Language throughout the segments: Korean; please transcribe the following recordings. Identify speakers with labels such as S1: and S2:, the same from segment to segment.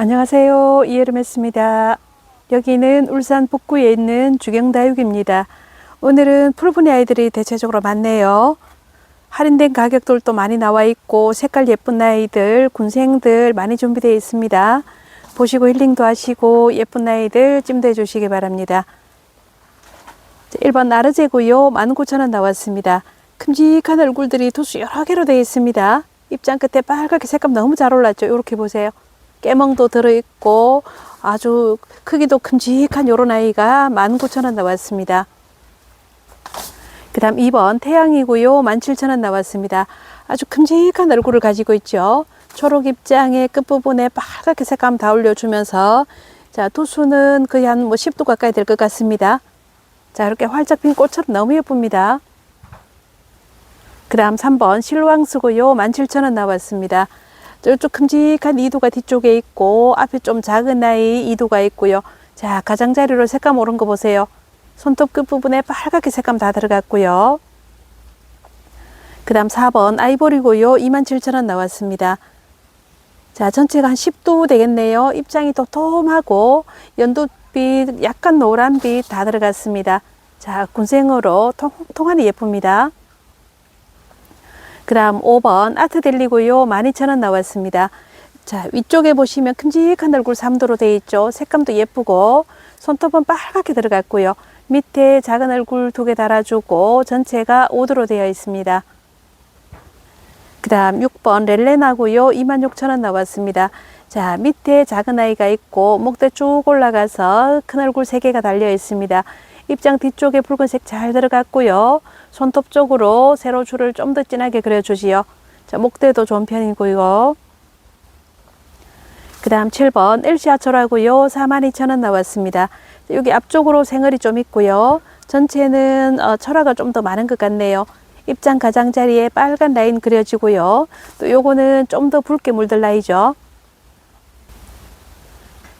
S1: 안녕하세요. 이예름했습니다. 여기는 울산 북구에 있는 주경다육입니다. 오늘은 풀분이 아이들이 대체적으로 많네요. 할인된 가격들도 많이 나와 있고 색깔 예쁜 아이들, 군생들 많이 준비되어 있습니다. 보시고 힐링도 하시고 예쁜 아이들 찜도 해 주시기 바랍니다. 1번 나르제고요. 19,000원 나왔습니다. 큼직한 얼굴들이 도수 여러 개로 되어 있습니다. 입장 끝에 빨갛게 색감 너무 잘 올랐죠. 이렇게 보세요. 깨멍도 들어있고 아주 크기도 큼직한 요런 아이가 19,000원 나왔습니다. 그 다음 2번 태양이고요. 17,000원 나왔습니다. 아주 큼직한 얼굴을 가지고 있죠. 초록 입장의 끝부분에 빨갛게 색감 다 올려주면서 자 도수는 거의 한 뭐 10도 가까이 될 것 같습니다. 자 이렇게 활짝 핀 꽃처럼 너무 예쁩니다. 그 다음 3번 실왕수고요. 17,000원 나왔습니다. 저쪽 큼직한 이두가 뒤쪽에 있고 앞에 좀 작은 아이 이두가 있고요. 자 가장자리로 색감 오른 거 보세요. 손톱 끝부분에 빨갛게 색감 다 들어갔고요. 그 다음 4번 아이보리고요. 27,000원 나왔습니다. 자 전체가 한 10도 되겠네요. 입장이 도톰하고 연두빛 약간 노란빛 다 들어갔습니다. 자 군생으로 통, 통하니 예쁩니다. 그 다음 5번 아트델리고요. 12,000원 나왔습니다. 자, 위쪽에 보시면 큼직한 얼굴 3도로 되어 있죠. 색감도 예쁘고, 손톱은 빨갛게 들어갔고요. 밑에 작은 얼굴 두 개 달아주고, 전체가 5도로 되어 있습니다. 그 다음 6번 렐레나고요. 26,000원 나왔습니다. 자, 밑에 작은 아이가 있고, 목대 쭉 올라가서 큰 얼굴 3개가 달려 있습니다. 입장 뒤쪽에 붉은색 잘 들어갔고요. 손톱 쪽으로 세로 줄을 좀 더 진하게 그려주지요. 자, 목대도 좋은 편이고요. 그 다음 7번 엘시아초라고요. 42,000원 나왔습니다. 여기 앞쪽으로 생얼이 좀 있고요. 전체는 어, 철화가 좀 더 많은 것 같네요. 입장 가장자리에 빨간 라인 그려지고요. 또 요거는 좀 더 붉게 물들 나이죠.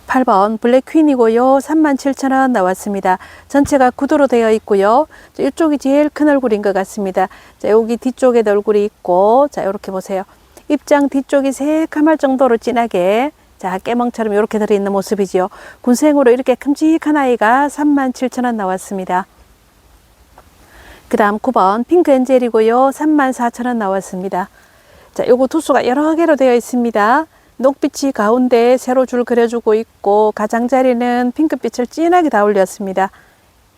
S1: 8번 블랙 퀸이고요. 37,000원 나왔습니다. 전체가 구도로 되어 있고요. 자, 이쪽이 제일 큰 얼굴인 것 같습니다. 자, 여기 뒤쪽에 얼굴이 있고, 자, 이렇게 보세요. 입장 뒤쪽이 새카말 정도로 진하게, 자, 깨멍처럼 이렇게 들어있는 모습이지요. 군생으로 이렇게 큼직한 아이가 37,000원 나왔습니다. 그 다음 9번 핑크 엔젤이고요. 34,000원 나왔습니다. 자, 요거 두수가 여러 개로 되어 있습니다. 녹빛이 가운데 세로 줄 그려주고 있고 가장자리는 핑크빛을 진하게 다 올렸습니다.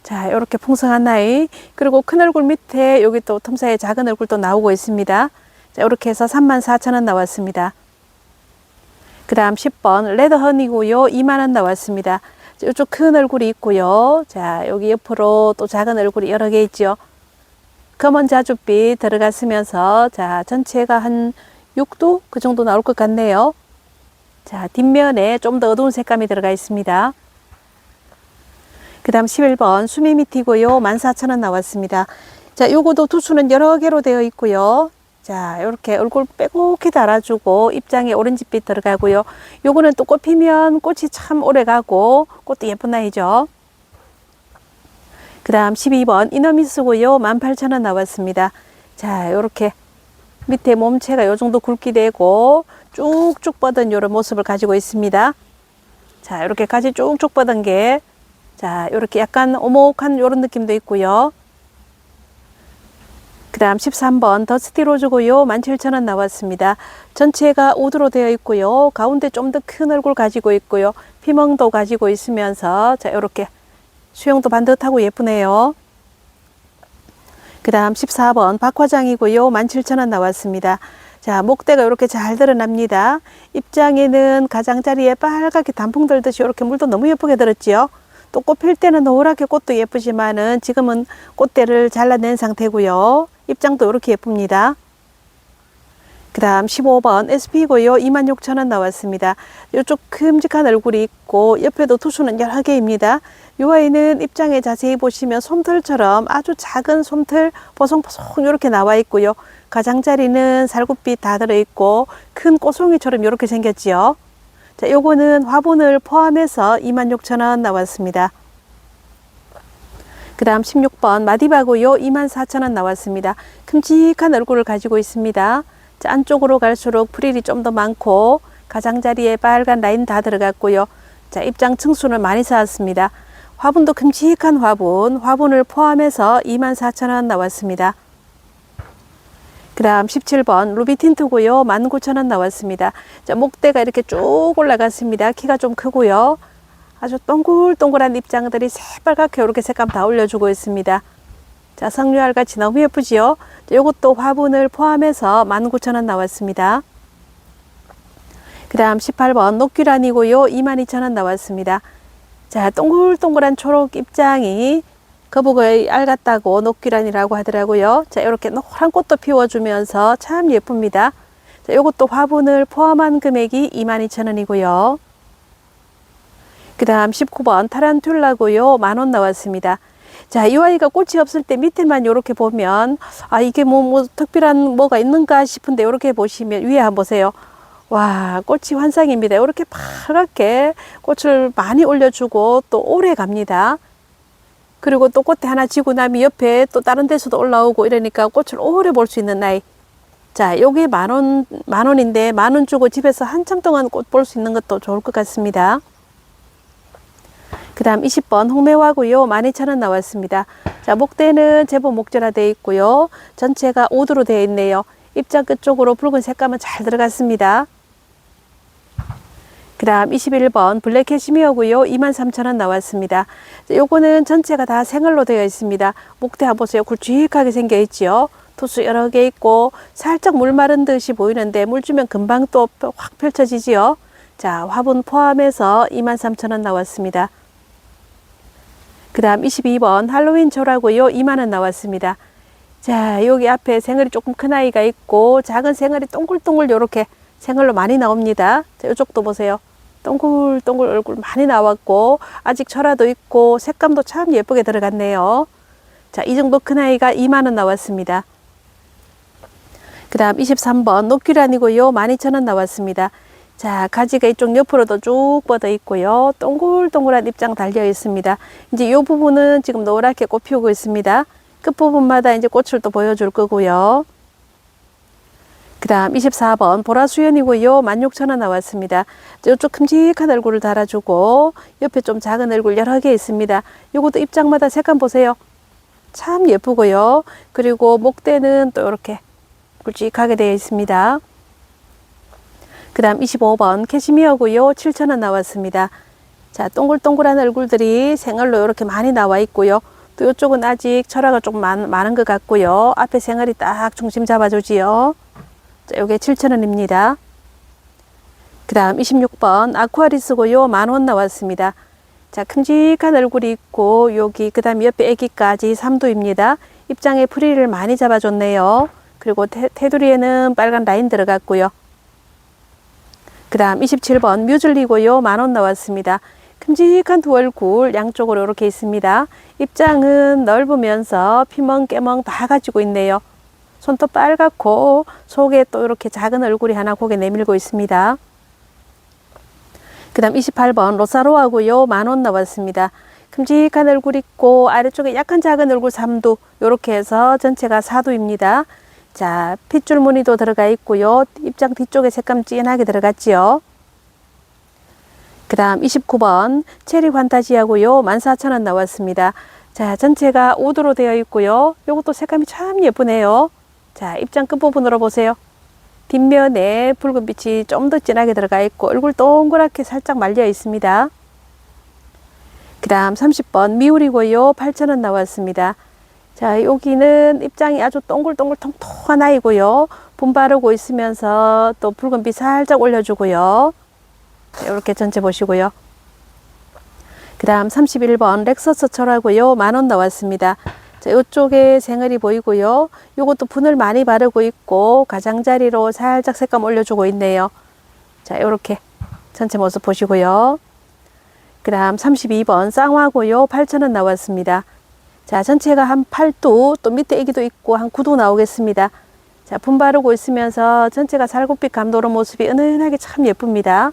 S1: 자, 이렇게 풍성한 아이 그리고 큰 얼굴 밑에 여기 또 틈사이에 작은 얼굴도 나오고 있습니다. 자, 이렇게 해서 34,000원 나왔습니다. 그 다음 10번 레드허니고요. 2만원 나왔습니다. 자, 이쪽 큰 얼굴이 있고요. 자, 여기 옆으로 또 작은 얼굴이 여러 개 있죠. 검은 자줏빛 들어갔으면서 자, 전체가 한 6도 그 정도 나올 것 같네요. 자, 뒷면에 좀 더 어두운 색감이 들어가 있습니다. 그 다음 11번 수미미티고요. 14,000원 나왔습니다. 자, 요거도 두수는 여러 개로 되어 있고요. 자, 이렇게 얼굴 빼곡히 달아주고 입장에 오렌지빛 들어가고요. 요거는 또 꽃 피면 꽃이 참 오래 가고 꽃도 예쁜 아이죠. 그 다음 12번 이너미스고요. 18,000원 나왔습니다. 자, 요렇게 밑에 몸체가 요 정도 굵게 되고 쭉쭉 뻗은 이런 모습을 가지고 있습니다. 자, 이렇게 가지 쭉쭉 뻗은 게, 자, 이렇게 약간 오목한 이런 느낌도 있고요. 그 다음 13번 더스티 로즈고요. 17,000원 나왔습니다. 전체가 우드로 되어 있고요. 가운데 좀 더 큰 얼굴 가지고 있고요. 피멍도 가지고 있으면서, 자, 이렇게 수영도 반듯하고 예쁘네요. 그 다음 14번 박화장이고요. 17,000원 나왔습니다. 자, 목대가 이렇게 잘 드러납니다. 입장에는 가장자리에 빨갛게 단풍 들듯이 이렇게 물도 너무 예쁘게 들었지요. 또 꽃 필 때는 노랗게 꽃도 예쁘지만은 지금은 꽃대를 잘라낸 상태고요. 입장도 이렇게 예쁩니다. 그 다음 15번 SP고요. 26,000원 나왔습니다. 이쪽 큼직한 얼굴이 있고 옆에도 투수는 여러 개입니다. 이 아이는 입장에 자세히 보시면 솜털처럼 아주 작은 솜털 보송보송 이렇게 나와 있고요. 가장자리는 살구빛 다 들어있고 큰 꽃송이처럼 이렇게 생겼지요. 자, 요거는 화분을 포함해서 26,000원 나왔습니다. 그 다음 16번 마디바고요. 24,000원 나왔습니다. 큼직한 얼굴을 가지고 있습니다. 자, 안쪽으로 갈수록 프릴이 좀 더 많고 가장자리에 빨간 라인 다 들어갔고요. 자, 입장 층수는 많이 쌓았습니다. 화분도 큼직한 화분, 화분을 포함해서 24,000원 나왔습니다. 그 다음 17번 루비 틴트고요. 19,000원 나왔습니다. 자, 목대가 이렇게 쭉 올라갔습니다. 키가 좀 크고요. 아주 동글동글한 입장들이 새빨갛게 이렇게 색감 다 올려주고 있습니다. 자, 석류알 같이 너무 예쁘지요? 자, 요것도 화분을 포함해서 19,000원 나왔습니다. 그 다음 18번 녹귀란이고요. 22,000원 나왔습니다. 자, 동글동글한 초록 입장이 거북의 알 같다고 녹귀란이라고 하더라고요. 자, 이렇게 노란 꽃도 피워주면서 참 예쁩니다. 자, 요것도 화분을 포함한 금액이 22,000원이고요. 그 다음 19번 타란툴라고요. 만 원 나왔습니다. 자, 이 아이가 꽃이 없을 때 밑에만 이렇게 보면, 아, 이게 뭐, 뭐, 특별한 뭐가 있는가 싶은데, 이렇게 보시면, 위에 한번 보세요. 와, 꽃이 환상입니다. 이렇게 파랗게 꽃을 많이 올려주고, 또 오래 갑니다. 그리고 또 꽃에 하나 지고 나면 옆에 또 다른 데서도 올라오고 이러니까 꽃을 오래 볼 수 있는 아이. 자, 요게 만 원, 만 원인데, 만 원 주고 집에서 한참 동안 꽃 볼 수 있는 것도 좋을 것 같습니다. 그 다음 20번 홍매화고요. 12,000원 나왔습니다. 자, 목대는 제법 목절화되어 있고요. 전체가 오드로 되어 있네요. 입장 끝 쪽으로 붉은 색감은 잘 들어갔습니다. 그 다음 21번 블랙 캐시미어고요. 23,000원 나왔습니다. 자, 요거는 전체가 다 생얼로 되어 있습니다. 목대 한번 보세요. 굵직하게 생겨 있지요. 토수 여러 개 있고 살짝 물 마른 듯이 보이는데 물 주면 금방 또 확 펼쳐지지요. 자, 화분 포함해서 23,000원 나왔습니다. 그 다음 22번 할로윈 초라고요. 2만원 나왔습니다. 자, 여기 앞에 생얼이 조금 큰 아이가 있고 작은 생얼이 동글동글 요렇게 생얼로 많이 나옵니다. 자, 이쪽도 보세요. 동글동글 얼굴 많이 나왔고 아직 철화도 있고 색감도 참 예쁘게 들어갔네요. 자, 이 정도 큰 아이가 2만 원 나왔습니다. 그 다음 23번 녹귀란이고요. 12,000원 나왔습니다. 자, 가지가 이쪽 옆으로도 쭉 뻗어 있고요. 동글동글한 입장 달려 있습니다. 이제 이 부분은 지금 노랗게 꽃 피우고 있습니다. 끝부분마다 이제 꽃을 또 보여줄 거고요. 그 다음 24번 보라수연이고요. 16,000원 나왔습니다. 이쪽 큼직한 얼굴을 달아주고 옆에 좀 작은 얼굴 여러 개 있습니다. 요것도 입장마다 색감 보세요. 참 예쁘고요. 그리고 목대는 또 이렇게 굵직하게 되어 있습니다. 그 다음 25번 캐시미어고요. 7,000원 나왔습니다. 자, 동글동글한 얼굴들이 생얼로 이렇게 많이 나와 있고요. 또 이쪽은 아직 철화가 좀 많, 많은 것 같고요. 앞에 생얼이 딱 중심 잡아주지요. 자, 요게 7,000원입니다. 그 다음 26번 아쿠아리스고요. 만 원 나왔습니다. 자, 큼직한 얼굴이 있고 여기 그 다음 옆에 애기까지 3두입니다. 입장에 프리를 많이 잡아줬네요. 그리고 테, 테두리에는 빨간 라인 들어갔고요. 그 다음 27번 뮤즐리고요. 만 원 나왔습니다. 큼직한 두 얼굴 양쪽으로 이렇게 있습니다. 입장은 넓으면서 피멍 깨멍 다 가지고 있네요. 손톱 빨갛고 속에 또 이렇게 작은 얼굴이 하나 고개 내밀고 있습니다. 그 다음 28번 로사로하고요. 만 원 나왔습니다. 큼직한 얼굴 있고 아래쪽에 약간 작은 얼굴 3두 이렇게 해서 전체가 4두입니다. 자, 핏줄 무늬도 들어가 있고요. 입장 뒤쪽에 색감 진하게 들어갔지요. 그 다음 29번 체리 환타지하고요. 14,000원 나왔습니다. 자, 전체가 오도로 되어 있고요. 요것도 색감이 참 예쁘네요. 자, 입장 끝부분으로 보세요. 뒷면에 붉은 빛이 좀 더 진하게 들어가 있고 얼굴 동그랗게 살짝 말려 있습니다. 그 다음 30번 미울이고요. 8,000원 나왔습니다. 자, 여기는 입장이 아주 동글동글 통통한 아이고요. 분 바르고 있으면서 또 붉은빛 살짝 올려주고요. 이렇게 전체 보시고요. 그 다음 31번 렉서스 철하고요. 만원 나왔습니다. 자, 이쪽에 생얼이 보이고요. 요것도 분을 많이 바르고 있고 가장자리로 살짝 색감 올려주고 있네요. 자, 이렇게 전체 모습 보시고요. 그 다음 32번 쌍화고요. 8,000원 나왔습니다. 자, 전체가 한 8도, 또 밑에 애기도 있고 한 9도 나오겠습니다. 자, 분 바르고 있으면서 전체가 살구빛 감도는 모습이 은은하게 참 예쁩니다.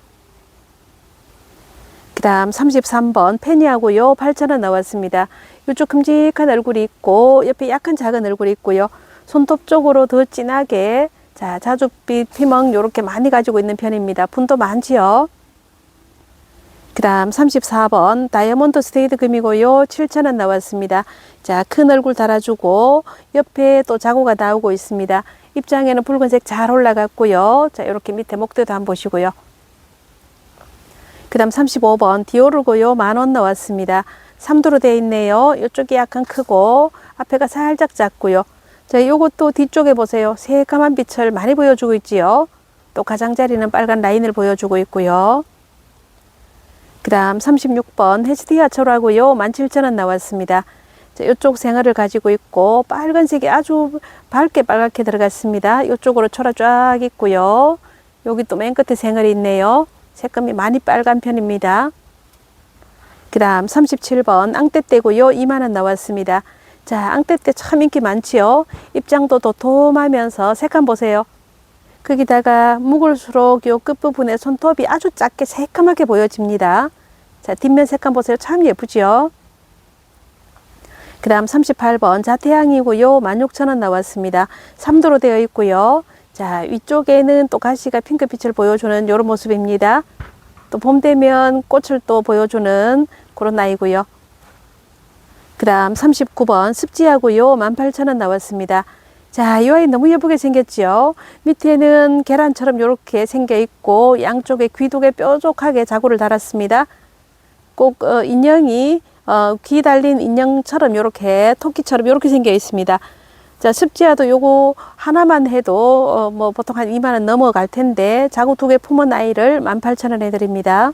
S1: 그 다음 33번 페니하고요. 8,000원 나왔습니다. 이쪽 큼직한 얼굴이 있고 옆에 약간 작은 얼굴이 있고요. 손톱 쪽으로 더 진하게 자, 자줏빛 피멍 요렇게 많이 가지고 있는 편입니다. 분도 많지요. 그 다음 34번 다이아몬드 스테이드 금이고요. 7,000원 나왔습니다. 자, 큰 얼굴 달아주고 옆에 또 자구가 나오고 있습니다. 입장에는 붉은색 잘 올라갔고요. 자, 이렇게 밑에 목대도 한번 보시고요. 그 다음 35번 디오르고요. 만원 나왔습니다. 3도로 되어 있네요. 이쪽이 약간 크고 앞에가 살짝 작고요. 자, 요것도 뒤쪽에 보세요. 새까만 빛을 많이 보여주고 있지요. 또 가장자리는 빨간 라인을 보여주고 있고요. 그 다음 36번 헤치디아초라고요. 17,000원 나왔습니다. 자, 이쪽 생얼을 가지고 있고 빨간색이 아주 밝게 빨갛게 들어갔습니다. 이쪽으로 초라 쫙 있고요. 여기 또 맨 끝에 생얼이 있네요. 색감이 많이 빨간 편입니다. 그 다음 37번 앙떼떼고요. 2만원 나왔습니다. 자, 앙떼떼 참 인기 많지요. 입장도 도톰하면서 색감 보세요. 거기다가 묵을수록 요 끝부분에 손톱이 아주 작게 새까맣게 보여집니다. 자, 뒷면 색감 보세요. 참 예쁘지요. 그 다음 38번 자 태양이고요. 16,000원 나왔습니다. 3도로 되어 있고요. 자, 위쪽에는 또 가시가 핑크빛을 보여주는 이런 모습입니다. 또 봄 되면 꽃을 또 보여주는 그런 나이고요. 그 다음 39번 습지하고요. 18,000원 나왔습니다. 자, 이 아이 너무 예쁘게 생겼죠? 밑에는 계란처럼 이렇게 생겨 있고 양쪽에 귀두개 뾰족하게 자구를 달았습니다. 꼭 어, 인형이 어, 귀 달린 인형처럼 이렇게 토끼처럼 이렇게 생겨 있습니다. 자, 습지야도 요거 하나만 해도 어, 뭐 보통 한 2만 원 넘어갈 텐데 자구 두 개 품은 아이를 18,000원에 드립니다.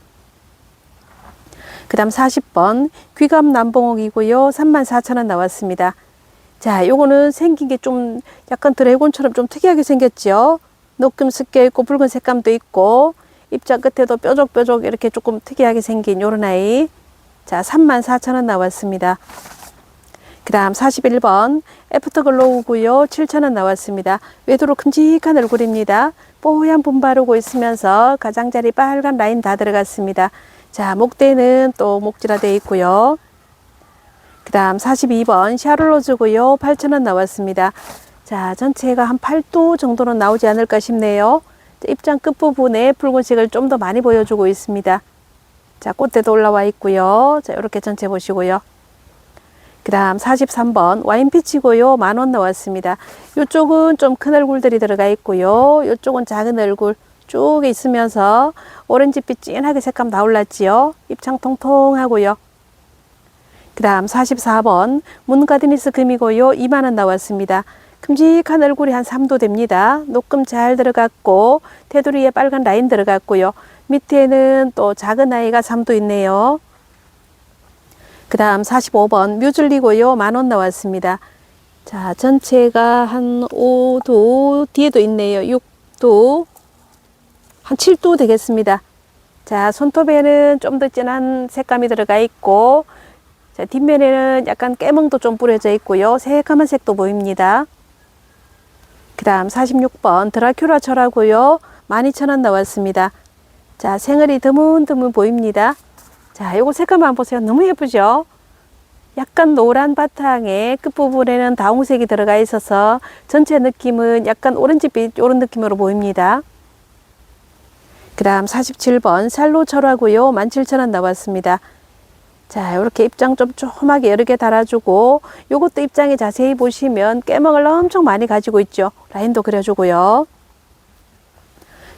S1: 그 다음 40번 귀감 남봉옥이고요. 34,000원 나왔습니다. 자, 요거는 생긴 게 좀 약간 드래곤처럼 좀 특이하게 생겼죠. 녹금 섞여 있고 붉은 색감도 있고 입자 끝에도 뾰족뾰족 이렇게 조금 특이하게 생긴 요런 아이. 자, 34,000원 나왔습니다. 그 다음 41번 애프터글로우고요. 7,000원 나왔습니다. 외도로 큼직한 얼굴입니다. 뽀얀 분 바르고 있으면서 가장자리 빨간 라인 다 들어갔습니다. 자, 목대는 또 목지라 되어 있고요. 그 다음 42번 샤를로즈고요. 8,000원 나왔습니다. 자, 전체가 한 8도 정도는 나오지 않을까 싶네요. 자, 입장 끝부분에 붉은색을 좀 더 많이 보여주고 있습니다. 자, 꽃대도 올라와 있고요. 자, 이렇게 전체 보시고요. 그 다음 43번 와인피치고요. 만원 나왔습니다. 이쪽은 좀 큰 얼굴들이 들어가 있고요. 이쪽은 작은 얼굴 쭉 있으면서 오렌지빛 진하게 색감 다 올랐지요. 입창 통통하고요. 그 다음 44번 문가드니스 금이고요. 2만원 나왔습니다. 큼직한 얼굴이 한 3도 됩니다. 녹금 잘 들어갔고 테두리에 빨간 라인 들어갔고요. 밑에는 또 작은 아이가 3도 있네요. 그 다음 45번 뮤즐리고요. 만원 나왔습니다. 자, 전체가 한 5도, 뒤에도 있네요. 6도, 한 7도 되겠습니다. 자, 손톱에는 좀 더 진한 색감이 들어가 있고, 자, 뒷면에는 약간 깨멍도 좀 뿌려져 있고요. 새까만 색도 보입니다. 그 다음 46번 드라큘라 철하고요. 12,000원 나왔습니다. 자, 생얼이 드문드문 보입니다. 자, 요거 색감 한번 보세요. 너무 예쁘죠? 약간 노란 바탕에 끝부분에는 다홍색이 들어가 있어서 전체 느낌은 약간 오렌지빛 이런 느낌으로 보입니다. 그 다음 47번 살로 철하고요. 17,000원 나왔습니다. 자, 이렇게 입장 좀 조그맣게 여러 개 달아주고 요것도 입장에 자세히 보시면 깨먹을 엄청 많이 가지고 있죠. 라인도 그려주고요.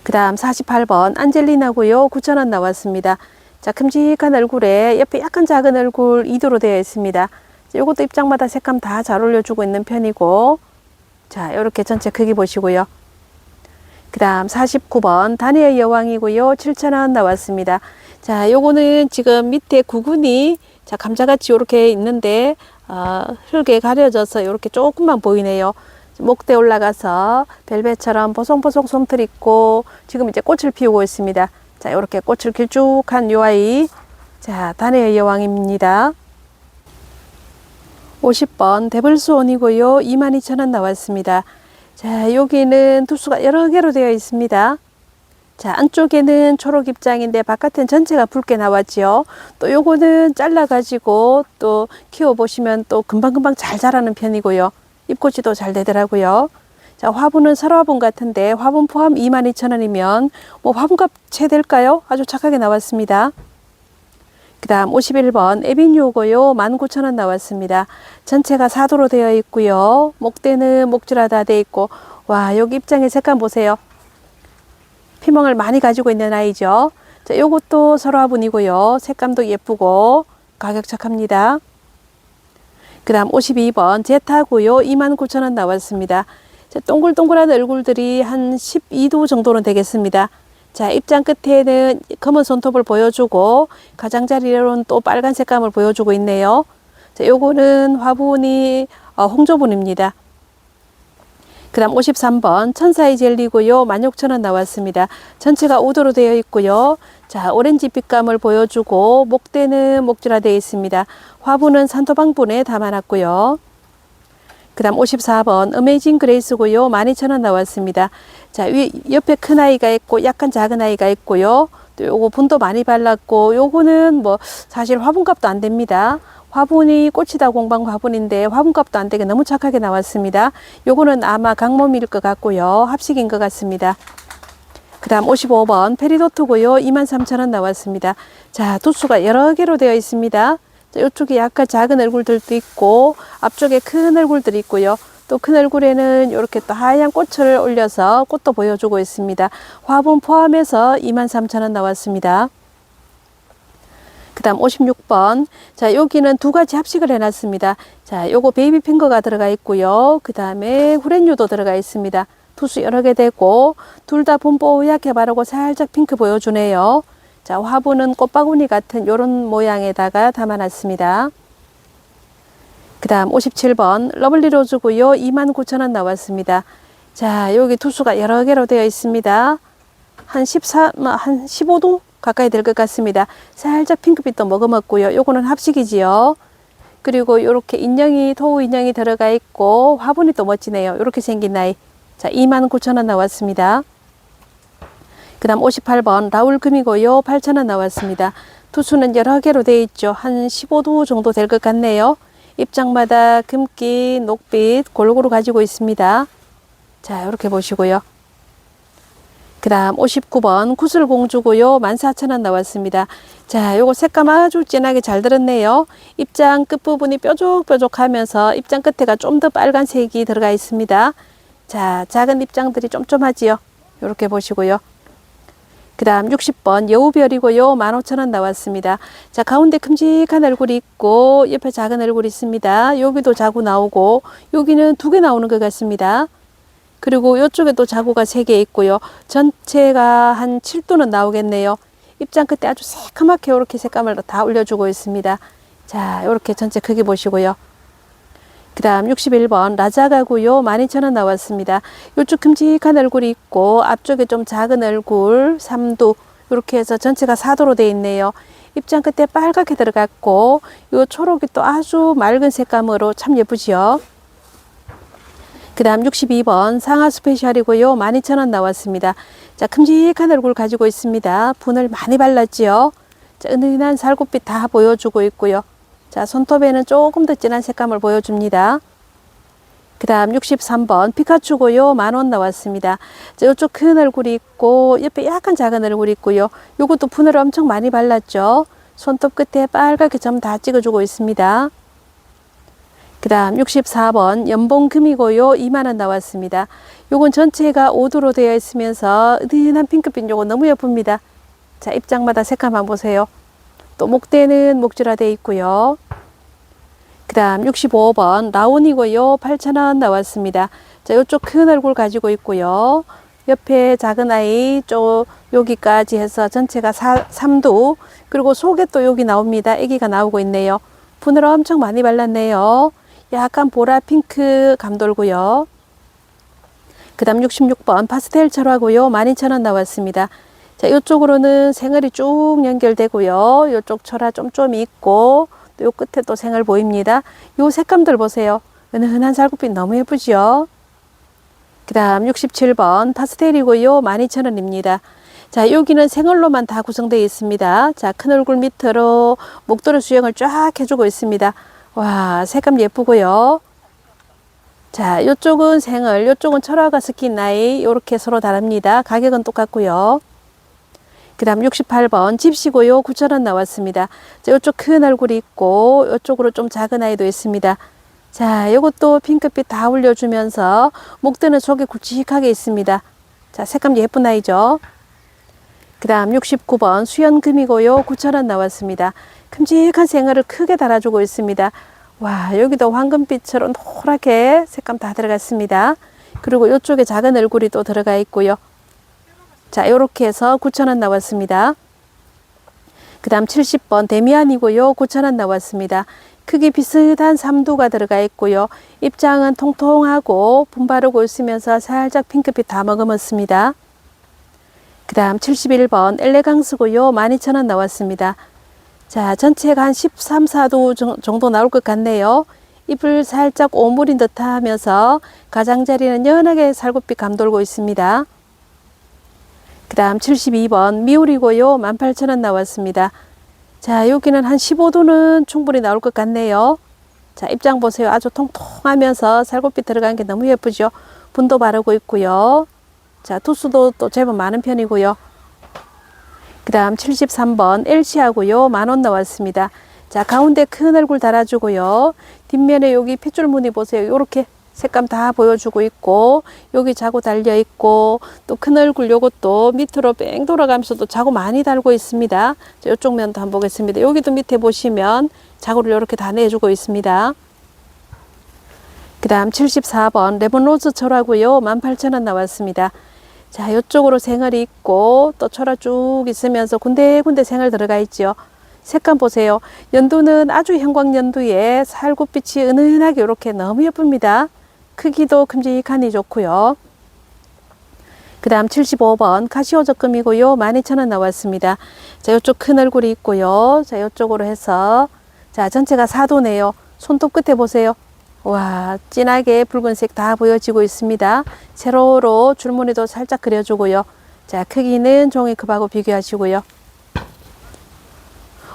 S1: 그 다음 48번 안젤리나고요. 9,000원 나왔습니다. 자, 큼직한 얼굴에 옆에 약간 작은 얼굴 2도로 되어 있습니다. 자, 요것도 입장마다 색감 다 잘 올려주고 있는 편이고 자, 이렇게 전체 크기 보시고요. 그 다음 49번 다니엘 여왕이고요. 7,000원 나왔습니다. 자, 요거는 지금 밑에 구근이 자, 감자같이 이렇게 있는데 어, 흙에 가려져서 이렇게 조금만 보이네요. 목대 올라가서 벨벳처럼 보송보송 솜털 있고 지금 이제 꽃을 피우고 있습니다. 자, 이렇게 꽃을 길쭉한 요 아이. 자, 다니엘 여왕입니다. 50번 데블스온이고요. 22,000원 나왔습니다. 자, 여기는 두수가 여러 개로 되어 있습니다. 자, 안쪽에는 초록 입장인데 바깥은 전체가 붉게 나왔지요. 또 요거는 잘라 가지고 또 키워 보시면 또 금방금방 잘 자라는 편이고요. 잎꽂이도 잘 되더라고요. 자, 화분은 설화분 같은데 화분 포함 22,000원이면 뭐 화분값 채 될까요? 아주 착하게 나왔습니다. 그 다음 51번 에비뉴고요 19,000원 나왔습니다. 전체가 사도로 되어 있고요. 목대는 목줄화 다 되어 있고 와 여기 입장의 색감 보세요. 피멍을 많이 가지고 있는 아이죠. 자, 요것도 설화분이고요. 색감도 예쁘고 가격 착합니다. 그 다음 52번 제타고요 29,000원 나왔습니다. 자, 동글동글한 얼굴들이 한 12도 정도는 되겠습니다. 자, 입장 끝에는 검은 손톱을 보여주고 가장자리로는 또 빨간 색감을 보여주고 있네요. 자, 요거는 화분이 어, 홍조분입니다. 그 다음 53번 천사의 젤리고요. 16,000원 나왔습니다. 전체가 우도로 되어 있고요. 자, 오렌지 빛감을 보여주고 목대는 목줄화 되어 있습니다. 화분은 산토방분에 담아놨고요. 그 다음 54번 어메이징 그레이스고요. 12,000원 나왔습니다. 자, 위, 옆에 큰 아이가 있고 약간 작은 아이가 있고요. 또 요거 분도 많이 발랐고 요거는 뭐 사실 화분값도 안 됩니다. 화분이 꽃이다 공방 화분인데 화분값도 안 되게 너무 착하게 나왔습니다. 요거는 아마 강몸일 것 같고요. 합식인 것 같습니다. 그 다음 55번 페리도트고요. 23,000원 나왔습니다. 자, 도수가 여러 개로 되어 있습니다. 자, 이쪽에 약간 작은 얼굴들도 있고 앞쪽에 큰 얼굴들이 있고요. 또 큰 얼굴에는 이렇게 또 하얀 꽃을 올려서 꽃도 보여주고 있습니다. 화분 포함해서 23,000원 나왔습니다. 그 다음 56번. 자, 여기는 두 가지 합식을 해놨습니다. 자, 요거 베이비 핑거가 들어가 있고요. 그 다음에 후렌유도 들어가 있습니다. 두수 여러 개 되고, 둘다 봄뽀얗게 바르고 살짝 핑크 보여주네요. 자, 화분은 꽃바구니 같은 요런 모양에다가 담아놨습니다. 그 다음 57번 러블리 로즈고요. 29,000원 나왔습니다. 자, 여기 두수가 여러 개로 되어 있습니다. 한 14, 뭐한 15도 가까이 될 것 같습니다. 살짝 핑크빛도 머금었고요. 요거는 합식이지요. 그리고 요렇게 인형이, 토우 인형이 들어가 있고 화분이 또 멋지네요. 요렇게 생긴 나이. 자, 29,000원 나왔습니다. 그 다음 58번 라울금이고요. 8,000원 나왔습니다. 두수는 여러 개로 되어 있죠. 한 15도 정도 될 것 같네요. 입장마다 금기, 녹빛 골고루 가지고 있습니다. 자, 이렇게 보시고요. 그 다음 59번 구슬공주고요. 14,000원 나왔습니다. 자, 요거 색감 아주 진하게 잘 들었네요. 입장 끝부분이 뾰족뾰족하면서 입장 끝에가 좀 더 빨간색이 들어가 있습니다. 자, 작은 입장들이 쫌쫌하지요. 요렇게 보시고요. 그 다음 60번 여우별이고요. 15,000원 나왔습니다. 자, 가운데 큼직한 얼굴이 있고, 옆에 작은 얼굴이 있습니다. 여기도 자구 나오고, 여기는 두 개 나오는 것 같습니다. 그리고 이쪽에 또 자구가 세 개 있고요. 전체가 한 7도는 나오겠네요. 입장 끝에 아주 새카맣게 이렇게 색감을 다 올려주고 있습니다. 자, 이렇게 전체 크기 보시고요. 그 다음 61번 라자가고요. 12,000원 나왔습니다. 요쪽 큼직한 얼굴이 있고 앞쪽에 좀 작은 얼굴 3도 이렇게 해서 전체가 4도로 되어 있네요. 입장 끝에 빨갛게 들어갔고 요 초록이 또 아주 맑은 색감으로 참 예쁘지요. 그 다음 62번 상하 스페셜이고요. 12,000원 나왔습니다. 자, 큼직한 얼굴 가지고 있습니다. 분을 많이 발랐지요. 자, 은은한 살구빛 다 보여주고 있고요. 자, 손톱에는 조금 더 진한 색감을 보여줍니다. 그 다음 63번 피카츄고요. 만 원 나왔습니다. 자, 이쪽 큰 얼굴이 있고 옆에 약간 작은 얼굴이 있고요. 요것도 분을 엄청 많이 발랐죠. 손톱 끝에 빨갛게 점 다 찍어주고 있습니다. 그 다음 64번 연봉금이고요. 2만원 나왔습니다. 요건 전체가 5도로 되어 있으면서 은은한 핑크빛 요거 너무 예쁩니다. 자 입장마다 색감 한번 보세요. 또 목대는 목줄화 되어 있고요. 그 다음 65번 라온이고요. 8,000원 나왔습니다. 자 요쪽 큰 얼굴 가지고 있고요. 옆에 작은 아이 쪽 여기까지 해서 전체가 4, 3도 그리고 속에 또 여기 나옵니다. 아기가 나오고 있네요. 분을 엄청 많이 발랐네요. 약간 보라 핑크 감 돌고요. 그 다음 66번 파스텔 철화고요. 12,000원 나왔습니다. 자, 이쪽으로는 생얼이 쭉 연결되고요. 이쪽 철화 좀좀 있고, 또 요 끝에 또 생얼 보입니다. 요 색감들 보세요. 은은한 살구빛 너무 예쁘죠? 그 다음 67번 파스텔이고요. 12,000원입니다. 자, 여기는 생얼로만 다 구성되어 있습니다. 자, 큰 얼굴 밑으로 목도리 수영을 쫙 해주고 있습니다. 와, 색감 예쁘고요. 자, 이쪽은 생을, 이쪽은 철화가 스킨 나이, 이렇게 서로 다릅니다. 가격은 똑같고요. 그 다음 68번 집시고요. 9,000원 나왔습니다. 자, 이쪽 큰 얼굴이 있고, 이쪽으로 좀 작은 아이도 있습니다. 자, 이것도 핑크빛 다 올려주면서 목대는 속에 굵직하게 있습니다. 자, 색감 예쁜 아이죠. 그 다음 69번 수연금이고요. 9,000원 나왔습니다. 큼직한 생얼을 크게 달아주고 있습니다. 와, 여기도 황금빛처럼 노랗게 색감 다 들어갔습니다. 그리고 이쪽에 작은 얼굴이 또 들어가 있고요. 자, 이렇게 해서 9,000원 나왔습니다. 그 다음 70번 데미안이고요. 9,000원 나왔습니다. 크기 비슷한 삼두가 들어가 있고요. 입장은 통통하고 분바르고 있으면서 살짝 핑크빛 다 머금었습니다. 그 다음 71번 엘레강스고요. 12,000원 나왔습니다. 자, 전체가 한 13, 4도 정- 정도 나올 것 같네요. 잎을 살짝 오물인 듯 하면서 가장자리는 연하게 살구빛 감돌고 있습니다. 그 다음 72번 미울이고요. 18,000원 나왔습니다. 자, 여기는 한 15도는 충분히 나올 것 같네요. 자, 입장 보세요. 아주 통통하면서 살구빛 들어간 게 너무 예쁘죠? 분도 바르고 있고요. 자, 투수도 또 제법 많은 편이고요. 그 다음 73번 LC하고요. 만원 나왔습니다. 자, 가운데 큰 얼굴 달아주고요. 뒷면에 여기 핏줄 무늬 보세요. 요렇게 색감 다 보여주고 있고, 여기 자고 달려 있고, 또 큰 얼굴 요것도 밑으로 뺑 돌아가면서 또 자고 많이 달고 있습니다. 자, 요쪽 면도 한번 보겠습니다. 여기도 밑에 보시면 자고를 이렇게 다 내주고 있습니다. 그 다음 74번 레몬로즈 철화고요. 18,000원 나왔습니다. 자, 이쪽으로 생얼이 있고 또 철화 쭉 있으면서 군데군데 생얼 들어가 있죠. 색감 보세요. 연두는 아주 형광연두에 살구빛이 은은하게 이렇게 너무 예쁩니다. 크기도 큼직하니 좋고요. 그 다음 75번 카시오 적금이고요. 12,000원 나왔습니다. 자, 이쪽 큰 얼굴이 있고요. 자, 이쪽으로 해서 자, 전체가 사도네요. 손톱 끝에 보세요. 와, 진하게 붉은색 다 보여지고 있습니다. 세로로 줄무늬도 살짝 그려주고요. 자, 크기는 종이컵하고 비교하시고요.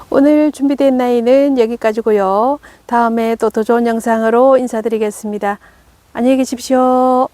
S1: 오늘 준비된 나이는 여기까지고요. 다음에 또 더 좋은 영상으로 인사드리겠습니다. 안녕히 계십시오.